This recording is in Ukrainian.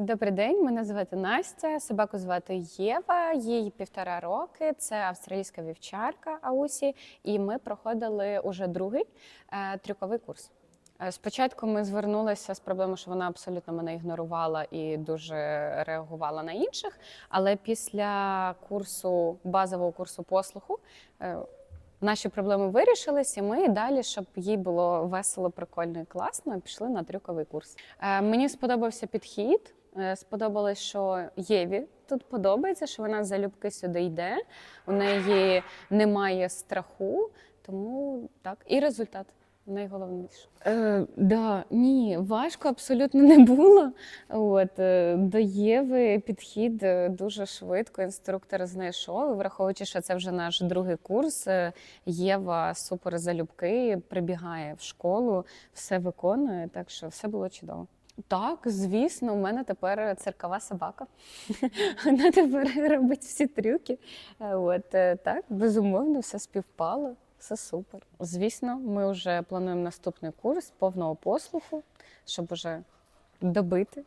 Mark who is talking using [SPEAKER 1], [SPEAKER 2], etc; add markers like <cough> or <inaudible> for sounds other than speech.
[SPEAKER 1] Добрий день, мене звати Настя. Собаку звати Єва, їй півтора роки. Це австралійська вівчарка Аусі, і ми проходили уже другий е, трюковий курс. Е, Спочатку ми звернулися з проблемою, що вона абсолютно мене ігнорувала і дуже реагувала на інших. Але після курсу базового курсу послуху е, наші проблеми вирішились, і ми далі, щоб їй було весело, прикольно і класно, пішли на трюковий курс. Е, Мені сподобався підхід. Е, Сподобалось, що Єві тут подобається, що вона залюбки сюди йде. У неї немає страху, тому так. І результат найголовніше. Е, да, ні, важко абсолютно не було. От, е, до Єви підхід е, дуже швидко інструктор знайшов. Враховуючи, що це вже наш другий курс, Єва супер залюбки прибігає в школу, все виконує, так що все було чудово. Так, звісно, у мене тепер циркова собака. <laughs> Вона тепер робить всі трюки. Е, От е, так, безумовно, все співпало, все супер. Звісно, ми вже плануємо наступний курс повного послуху, щоб уже добити